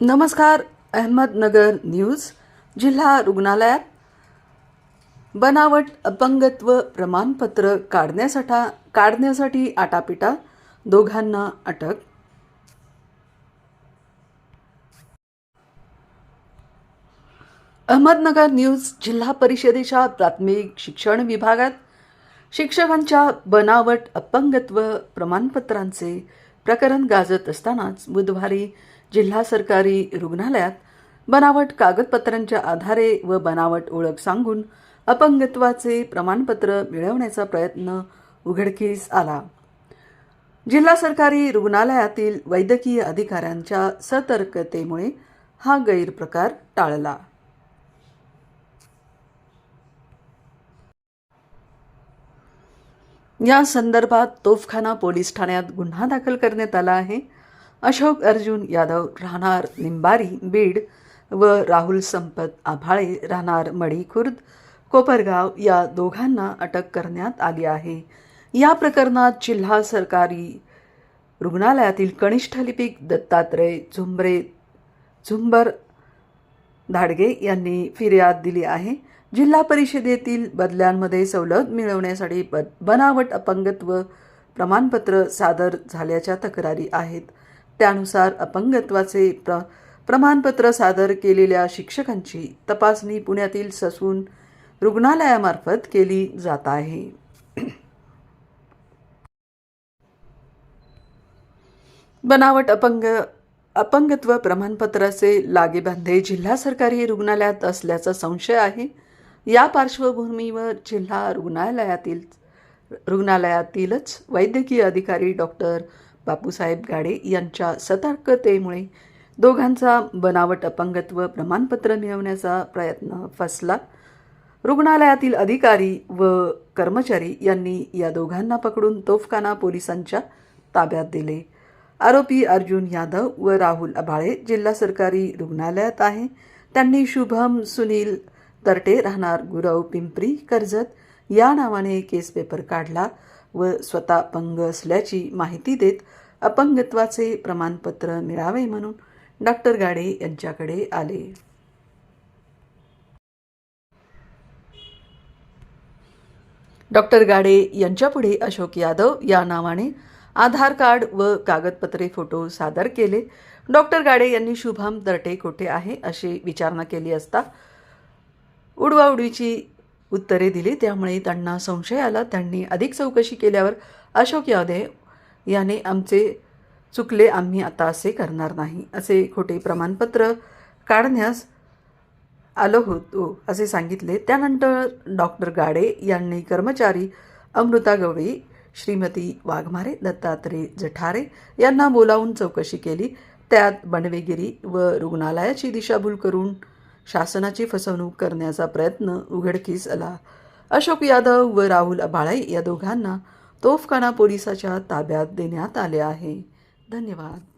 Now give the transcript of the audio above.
नमस्कार अहमदनगर न्यूज जिल्हा रुग्णालयात. बनावट अपंगत्व प्रमाणपत्र काढण्यासाठी काढण्यासाठी आटापिटा दोघांना अटक. अहमदनगर न्यूज जिल्हा परिषदेच्या प्राथमिक शिक्षण विभागात शिक्षकांच्या बनावट अपंगत्व प्रमाणपत्रांचे प्रकरण गाजत असतानाच बुधवारी जिल्हा सरकारी रुग्णालयात बनावट कागदपत्रांच्या आधारे व बनावट ओळख सांगून अपंगत्वाचे प्रमाणपत्र मिळवण्याचा प्रयत्न उघडकीस आला. जिल्हा सरकारी रुग्णालयातील वैद्यकीय अधिकाऱ्यांच्या सतर्कतेमुळे हा गैरप्रकार टाळला. या संदर्भात तोफखाना पोलीस ठाण्यात गुन्हा दाखल करण्यात आला आहे. अशोक अर्जुन यादव राहणार निंबारी बीड व राहुल संपत आभाळे राहणार मढी खुर्द कोपरगाव या दोघांना अटक करण्यात आली आहे. या प्रकरणात जिल्हा सरकारी रुग्णालयातील कनिष्ठ लिपिक दत्तात्रय झुंबरे झुंबर धाडगे यांनी फिर्याद दिली आहे. जिल्हा परिषदेतील बदल्यांमध्ये सवलत मिळवण्यासाठी ब बनावट अपंगत्व प्रमाणपत्र सादर झाल्याच्या तक्रारी आहेत. त्यानुसार अपंगत्वाचे प्र प्रमाणपत्र सादर केलेल्या शिक्षकांची तपासणी पुण्यातील ससून रुग्णालयामार्फत केली जात आहे. बनावट अपंग अपंगत्व प्रमाणपत्राचे लागेबांधे जिल्हा सरकारी रुग्णालयात असल्याचा संशय आहे. या पार्श्वभूमीवर जिल्हा रुग्णालयातील रुग्णालयातीलच वैद्यकीय अधिकारी डॉक्टर बापूसाहेब गाडे यांच्या सतर्कतेमुळे दोघांचा बनावट अपंगत्व प्रमाणपत्र मिळवण्याचा प्रयत्न फसला. रुग्णालयातील अधिकारी व कर्मचारी यांनी या दोघांना पकडून तोफखाना पोलिसांच्या ताब्यात दिले. आरोपी अर्जुन यादव व राहुल अभाळे जिल्हा सरकारी रुग्णालयात आहे. त्यांनी शुभम सुनील तरटे राहणार गुरव पिंपरी कर्जत या नावाने केस पेपर काढला. व स्वतः अपंग असल्याची माहिती देत अपंगत्वाचे प्रमाणपत्र मिळावे म्हणून डॉक्टर गाडे यांच्याकडे आले. डॉक्टर गाडे यांच्यापुढे अशोक यादव या नावाने आधार कार्ड व कागदपत्रे फोटो सादर केले. डॉक्टर गाडे यांनी शुभम दरटे कोठे आहे अशी विचारणा केली असता उडवाउडवीची उत्तरे दिली. त्यामुळे त्यांना संशय आला. त्यांनी अधिक चौकशी केल्यावर अशोक यादव याने आमचे चुकले. आम्ही आता असे करणार नाही. असे खोटे प्रमाणपत्र काढण्यास आलो होतो असे सांगितले. त्यानंतर डॉक्टर गाडे यांनी कर्मचारी अमृता गवळी श्रीमती वाघमारे दत्तात्रय जठारे यांना बोलावून चौकशी केली. त्यात बनवेगिरी व रुग्णालयाची दिशाभूल करून शासनाची फसवणूक करण्याचा प्रयत्न उघडकीस आला अशोक यादव व राहुल अबाळे या दोघांना तोफखाना पोलिसाच्या ताब्यात देण्यात आले आहे. धन्यवाद.